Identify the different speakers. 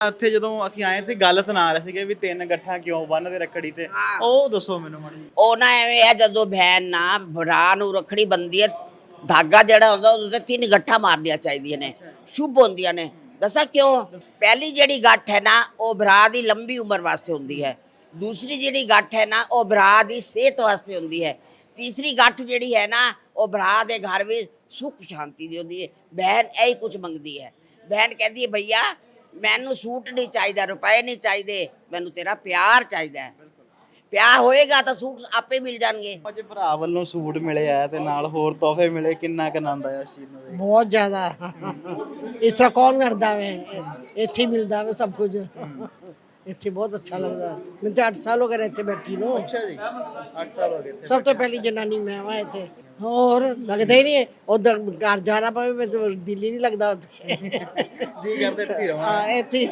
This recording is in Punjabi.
Speaker 1: ਇੱਥੇ ਜਦੋਂ ਅਸੀਂ ਆਏ ਸੀ ਗੱਲ ਸੁਣਾ ਰਹੇ ਸੀਗੇ ਵੀ ਤਿੰਨ ਗੱਠਾਂ ਕਿਉਂ ਬੰਨਦੇ ਰੱਖੜੀ ਤੇ। ਉਹ ਦੱਸੋ ਮੈਨੂੰ ਮਾੜੀ ਜਿਹੀ।
Speaker 2: ਉਹ ਨਾ ਐਵੇਂ ਆ ਜਦੋਂ ਭੈਣ ਨਾ ਭਰਾ ਨੂੰ ਰੱਖੜੀ ਬੰਦੀ ਹੈ ਧਾਗਾ ਜਿਹੜਾ ਹੁੰਦਾ ਉਹਦੇ ਤੇ ਤਿੰਨ ਗੱਠਾਂ ਮਾਰਨੀਆਂ ਚਾਹੀਦੀਆਂ ਨੇ ਸ਼ੁਭ ਹੁੰਦੀਆਂ ਨੇ। ਦੱਸਾਂ ਕਿਉਂ? ਪਹਿਲੀ ਜਿਹੜੀ ਗੱਠ ਹੈ ਨਾ ਉਹ ਭਰਾ ਦੀ ਲੰਬੀ ਉਮਰ ਵਾਸਤੇ ਹੁੰਦੀ ਹੈ। ਦੂਸਰੀ ਜਿਹੜੀ ਗੱਠ ਹੈ ਨਾ ਉਹ ਭਰਾ ਦੀ ਸਿਹਤ ਵਾਸਤੇ ਹੁੰਦੀ ਹੈ। ਤੀਸਰੀ ਗੱਠ ਜਿਹੜੀ ਹੈ ਨਾ ਉਹ ਭਰਾ ਦੇ ਘਰ ਵਿੱਚ ਸੁੱਖ ਸ਼ਾਂਤੀ ਦੀ ਹੁੰਦੀ ਹੈ। ਭੈਣ ਇਹੀ ਕੁਝ ਮੰਗਦੀ ਹੈ। ਭੈਣ ਕਹਿੰਦੀ ਹੈ ਭਈਆ ਮੈਨੂੰ ਸੂਟ ਨਹੀਂ ਚਾਹੀਦਾ ਰੁਪਏ ਨਹੀਂ ਚਾਹੀਦੇ ਮੈਨੂੰ ਤੇਰਾ ਪਿਆਰ ਚਾਹੀਦਾ ਹੈ। ਪਿਆਰ ਹੋਏਗਾ ਤਾਂ ਸੂਟ ਆਪੇ ਮਿਲ ਜਾਣਗੇ।
Speaker 1: ਅੱਜ ਭਰਾ ਵੱਲੋਂ ਸੂਟ ਮਿਲੇ ਆ ਤੇ ਨਾਲ ਹੋਰ ਤੋਹਫੇ ਮਿਲੇ ਕਿੰਨਾ ਕੁ ਆਨੰਦ ਆਇਆ ਇਸ ਚੀਜ਼ ਨੂੰ ਦੇਖ?
Speaker 3: ਬਹੁਤ ਜ਼ਿਆਦਾ। ਇਸ ਤਰ੍ਹਾਂ ਕੌਣ ਕਰਦਾ ਵੇ? ਇੱਥੇ ਹੀ ਮਿਲਦਾ ਵੇ ਸਭ ਕੁਝ। ਇੱਥੇ ਬਹੁਤ ਅੱਛਾ ਲੱਗਦਾ। ਮੈਨੂੰ ਤਾਂ 8 ਸਾਲ ਹੋ ਗਏ ਇੱਥੇ ਬੈਠੀ ਨੂੰ।
Speaker 1: ਅੱਛਾ ਜੀ। 8 ਸਾਲ ਹੋ ਗਏ ਇੱਥੇ
Speaker 3: ਸਭ ਤੋਂ ਪਹਿਲੀ ਜਨਾਨੀ ਮੈਂ ਵਾਂ ਇੱਥੇ। ਹੋਰ ਲੱਗਦਾ ਹੀ ਨਹੀਂ ਉਧਰ ਘਰ ਜਾਣਾ ਪਵੇ ਮੈਨੂੰ ਦਿਲ ਨਹੀਂ ਲੱਗਦਾ ਉੱਥੇ।
Speaker 1: ਜੀ ਕਰਦੇ ਇੱਥੇ ਹੀ
Speaker 3: ਇੱਥੇ